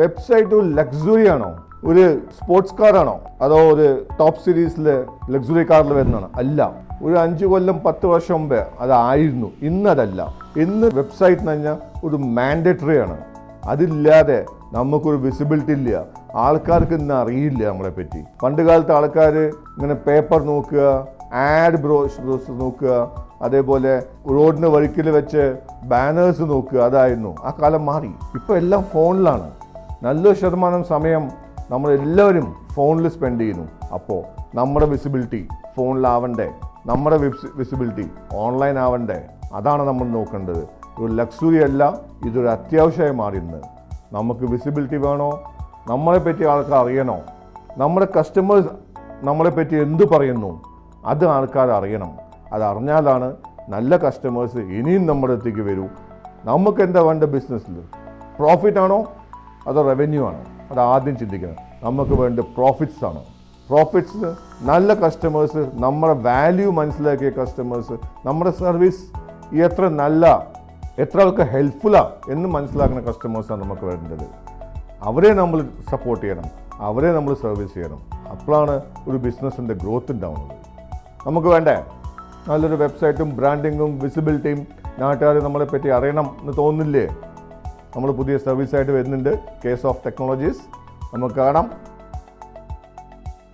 Website ലക്സുറി ആണോ? ഒരു sports കാറാണോ അതോ ഒരു ടോപ്പ് സീരീസിൽ ലക്സുറി കാറിൽ വരുന്നതാണ്? അല്ല. ഒരു അഞ്ച് കൊല്ലം പത്ത് വർഷം മുമ്പേ അതായിരുന്നു. ഇന്നതല്ല. ഇന്ന് വെബ്സൈറ്റ് എന്ന് പറഞ്ഞാൽ ഒരു മാൻഡേറ്ററി ആണ്. അതില്ലാതെ നമുക്കൊരു വിസിബിലിറ്റി ഇല്ല. ആൾക്കാർക്ക് ഇന്ന് അറിയില്ല നമ്മളെ പറ്റി. പണ്ട് കാലത്ത് ആൾക്കാർ ഇങ്ങനെ പേപ്പർ നോക്കുക ആഡ് ബ്രോസ് നോക്കുക അതേപോലെ റോഡിന് വഴിക്കിൽ വെച്ച് ബാനേഴ്സ് നോക്കുക അതായിരുന്നു. ആ കാലം മാറി. ഇപ്പോൾ എല്ലാം ഫോണിലാണ് നല്ലൊരു ശതമാനം സമയം നമ്മളെല്ലാവരും ഫോണിൽ സ്പെൻഡ് ചെയ്യുന്നു. അപ്പോൾ നമ്മുടെ വിസിബിലിറ്റി ഫോണിലാവണ്ടേ? നമ്മുടെ വിസിബിലിറ്റി ഓൺലൈൻ ആവണ്ടേ? അതാണ് നമ്മൾ നോക്കേണ്ടത്. ഒരു ലക്സുറി അല്ല ഇതൊരു അത്യാവശ്യമായി മാറിയിരുന്നത് നമുക്ക് വിസിബിലിറ്റി വേണോ? നമ്മളെ പറ്റി ആൾക്കാർ അറിയണോ? നമ്മുടെ കസ്റ്റമേഴ്സ് നമ്മളെ പറ്റി എന്ത് പറയുന്നു? അത് ആൾക്കാർ അറിയണം. അത് അറിഞ്ഞാലാണ് നല്ല കസ്റ്റമേഴ്സ് ഇനിയും നമ്മുടെ അടുത്തേക്ക് വരൂ. നമുക്ക് എന്താ വേണ്ട ബിസിനസ്സിൽ പ്രോഫിറ്റ് ആണോ? അതോ റവന്യൂ ആണ്. അത് ആദ്യം ചിന്തിക്കണം. നമുക്ക് വേണ്ട പ്രോഫിറ്റ്സ് ആണ്. പ്രോഫിറ്റ്സ് നല്ല കസ്റ്റമേഴ്സ് നമ്മുടെ വാല്യൂ മനസ്സിലാക്കിയ കസ്റ്റമേഴ്സ് നമ്മുടെ സർവീസ് എത്ര നല്ല എത്ര ആൾക്ക് ഹെൽപ്ഫുള്ളാണ് എന്ന് മനസ്സിലാക്കുന്ന കസ്റ്റമേഴ്സാണ് നമുക്ക് വേണ്ടത്. അവരെ നമ്മൾ സപ്പോർട്ട് ചെയ്യണം. അവരെ നമ്മൾ സർവീസ് ചെയ്യണം. അപ്പോഴാണ് ഒരു ബിസിനസ്സിന്റെ ഗ്രോത്ത് ഉണ്ടാവുന്നത്. നമുക്ക് വേണ്ടേ? നല്ലൊരു വെബ്സൈറ്റും ബ്രാൻഡിങ്ങും വിസിബിലിറ്റിയും നാട്ടുകാർ നമ്മളെ പറ്റി അറിയണം എന്ന് തോന്നുന്നില്ലേ നമ്മൾ പുതിയ സർവീസായിട്ട് വരുന്നുണ്ട്. കേസ് ഓഫ് ടെക്നോളജീസ് നമുക്ക് കാണാം.